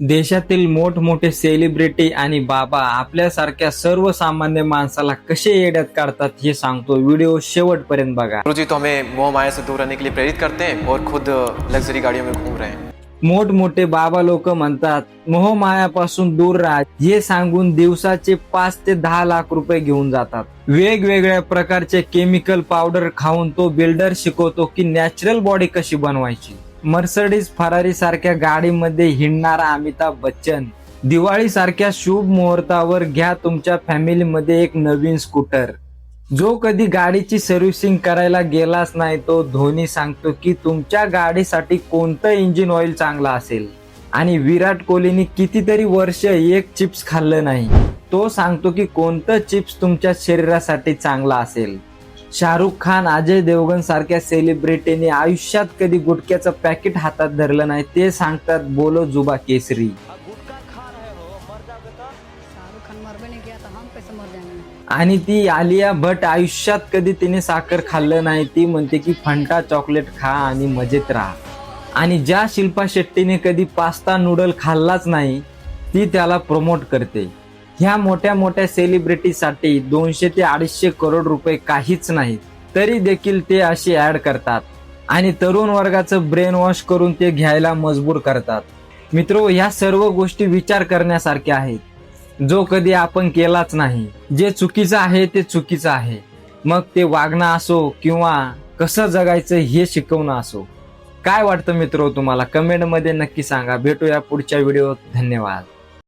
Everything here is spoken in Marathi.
देशातील मोठमोठे सेलिब्रिटी आणि बाबा आपल्यासारख्या सर्वसामान्य माणसाला कसे येड्यात काढतात हे सांगतो व्हिडिओ शेवटपर्यंत बघा. जी तो हमें मोह माया से दूर रहने के लिए प्रेरित करते हैं और खुद लग्जरी गाड़ियों में घूम रहे हैं। मोठमोठे बाबा लोक म्हणतात मोहमायापासून दूर राहा. हे सांगून दिवसाचे पाच ते दहा लाख रुपये घेऊन जातात. वेगवेगळ्या प्रकारचे केमिकल पावडर खाऊन तो बिल्डर शिकवतो की नॅचरल बॉडी कशी बनवायची. मर्सडीज फरारी सारख्या गाडीमध्ये हिंडणारा अमिताभ बच्चन. दिवाळी सारख्या शुभ मुहूर्तावर घ्या तुमच्या फॅमिलीमध्ये एक नवीन स्कूटर. जो कधी गाडीची सर्व्हिसिंग करायला गेलाच नाही तो धोनी सांगतो की तुमच्या गाडीसाठी कोणतं इंजिन ऑइल चांगलं असेल? आणि विराट कोहलीने कितीतरी वर्ष एक चिप्स खाल्लं नाही. तो सांगतो की कोणतं चिप्स तुमच्या शरीरासाठी चांगलं असेल? शाहरुख खान अजय देवगन सारख्या सेलिब्रिटीने आयुष्यात कधी गुटख्याचं पॅकेट हातात धरलं नाही ते सांगतात बोलो जुबा केसरी. आणि ती आलिया भट आयुष्यात कधी तिने साखर खाल्लं नाही ती म्हणते की फंटा चॉकलेट खा आणि मजेत राहा. आणि ज्या शिल्पा शेट्टीने कधी पास्ता नूडल खाल्लाच नाही ती त्याला प्रमोट करते. ह्या मोठ्या मोठ्या सेलिब्रिटीसाठी दोनशे ते अडीचशे करोड रुपये काहीच नाहीत. तरी देखील ते अशी ऍड करतात. आणि तरुण वर्गाचं ब्रेन वॉश करून ते घ्यायला मजबूर करतात. मित्रो ह्या सर्व गोष्टी विचार करण्यासारख्या आहेत. जो कधी आपण केलाच नाही. जे चुकीचं आहे ते चुकीचं आहे. मग ते वागणं असो किंवा कसं जगायचं हे शिकवणं असो. काय वाटतं मित्र तुम्हाला? कमेंटमध्ये नक्की सांगा. भेटूया पुढच्या व्हिडिओत धन्यवाद.